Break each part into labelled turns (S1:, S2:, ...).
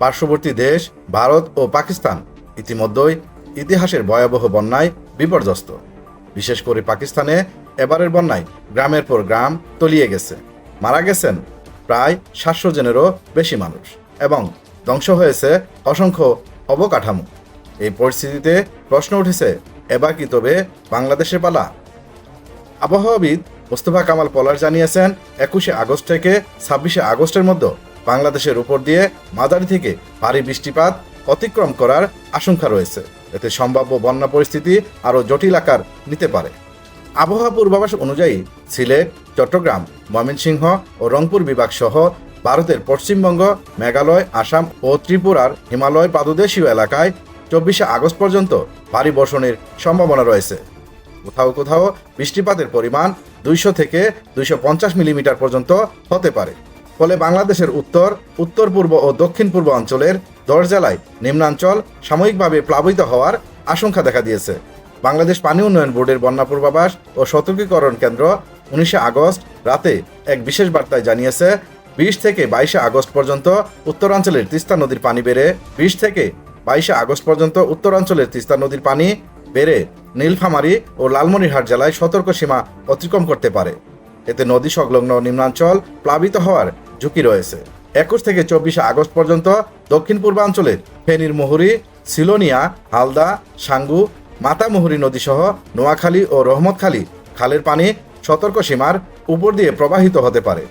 S1: পার্শ্ববর্তী দেশ, ভারত ও পাকিস্তান ইতিমধ্যেই ইতিহাসের ভয়াবহ বন্যায় বিপর্যস্ত। বিশেষ করে পাকিস্তানে এবারের বন্যায় গ্রামের পর গ্রাম তলিয়ে গেছে। মারা গেছেন প্রায় সাতশো জনেরও বেশি মানুষ এবং ধ্বংস হয়েছে অসংখ্য অবকাঠামো। এই পরিস্থিতিতে প্রশ্ন উঠেছে, এবার কি তবে বাংলাদেশে পালা? আবহাওয়াবিদ মোস্তফা কামাল পলার জানিয়েছেন, একুশে আগস্ট থেকে ছাব্বিশে আগস্টের মধ্যে বাংলাদেশের উপর দিয়ে মাঝারি থেকে ভারী বৃষ্টিপাত অতিক্রম করার আশঙ্কা রয়েছে। এতে সম্ভাব্য বন্যা পরিস্থিতি আরও জটিল আকার নিতে পারে। আবহাওয়া পূর্বাভাস অনুযায়ী সিলেট চট্টগ্রাম, ময়মনসিংহ ও রংপুর বিভাগ সহ ভারতের পশ্চিমবঙ্গ, মেঘালয়, আসাম ও ত্রিপুরার হিমালয় পাদদেশীয় এলাকায় চব্বিশে আগস্ট পর্যন্ত ভারী বর্ষণের সম্ভাবনা রয়েছে। কোথাও কোথাও বৃষ্টিপাতের পরিমাণ দুইশো থেকে দুইশো পঞ্চাশ মিলিমিটার পর্যন্ত হতে পারে। ফলে বাংলাদেশের উত্তর উত্তর পূর্ব ও দক্ষিণ পূর্ব অঞ্চলের দশ জেলায় নিম্নাঞ্চল সাময়িকভাবে প্লাবিত হওয়ার আশঙ্কা দেখা দিয়েছে। বাংলাদেশ পানি উন্নয়ন বোর্ডের বন্যা পূর্বাভাস ও সতর্কীকরণ কেন্দ্র উনিশে আগস্ট রাতে এক বিশেষ বার্তায় জানিয়েছে, বিশ থেকে বাইশে আগস্ট পর্যন্ত উত্তরাঞ্চলের তিস্তা নদীর পানি বেড়ে, বিশ থেকে বাইশে আগস্ট পর্যন্ত উত্তরাঞ্চলের তিস্তা নদীর পানি বেড়ে নীলফামারী ও লালমনিরহাট জেলায় সতর্ক সীমা অতিক্রম করতে পারে। এতে নদী সংলগ্ন নিম্নাঞ্চল প্লাবিত হওয়ার ঝুঁকি রয়েছে। একুশ থেকে চব্বিশে আগস্ট পর্যন্ত দক্ষিণ পূর্বাঞ্চলের ফেনীর মুহুরী, সিলোনিয়া, হালদা, সাঙ্গু, মাতামুহুরী নদীসহ নোয়াখালী ও রহমতখালী খালের পানি সতর্ক সীমার উপর দিয়ে প্রবাহিত হতে পারে।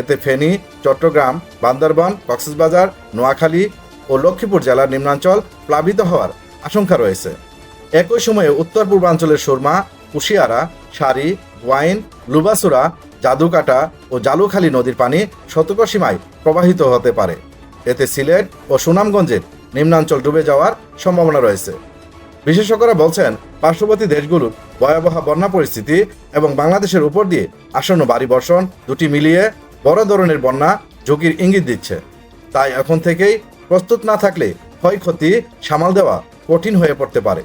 S1: এতে ফেনী, চট্টগ্রাম, বান্দরবান, কক্সবাজার, নোয়াখালী ও লক্ষ্মীপুর জেলার নিম্নাঞ্চল প্লাবিত হওয়ার আশঙ্কা রয়েছে। একই সময়ে উত্তর পূর্বাঞ্চলের সুরমা, কুশিয়ারা, সারি ওয়াইন লুবাসুরা, জাদুকাটা ও জালুখালী নদীর পানি শতক সীমায় প্রবাহিত হতে পারে। এতে সিলেট ও সুনামগঞ্জের নিম্নাঞ্চল ডুবে যাওয়ার সম্ভাবনা রয়েছে। বিশেষজ্ঞরা বলছেন, পার্শ্ববর্তী দেশগুলোর ভয়াবহ বন্যা পরিস্থিতি এবং বাংলাদেশের উপর দিয়ে আসন্ন ভারী বর্ষণ দুটি মিলিয়ে বড় ধরনের বন্যা ঝুঁকির ইঙ্গিত দিচ্ছে। তাই এখন থেকেই প্রস্তুত না থাকলে ক্ষয়ক্ষতি সামাল দেওয়া কঠিন হয়ে পড়তে পারে।